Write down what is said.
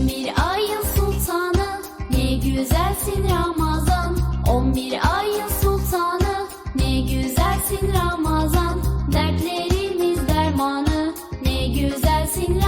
11 ayın sultanı ne güzelsin Ramazan. 11 ayın sultanı ne güzelsin Ramazan. Dertlerimiz dermanı ne güzelsin Ramazan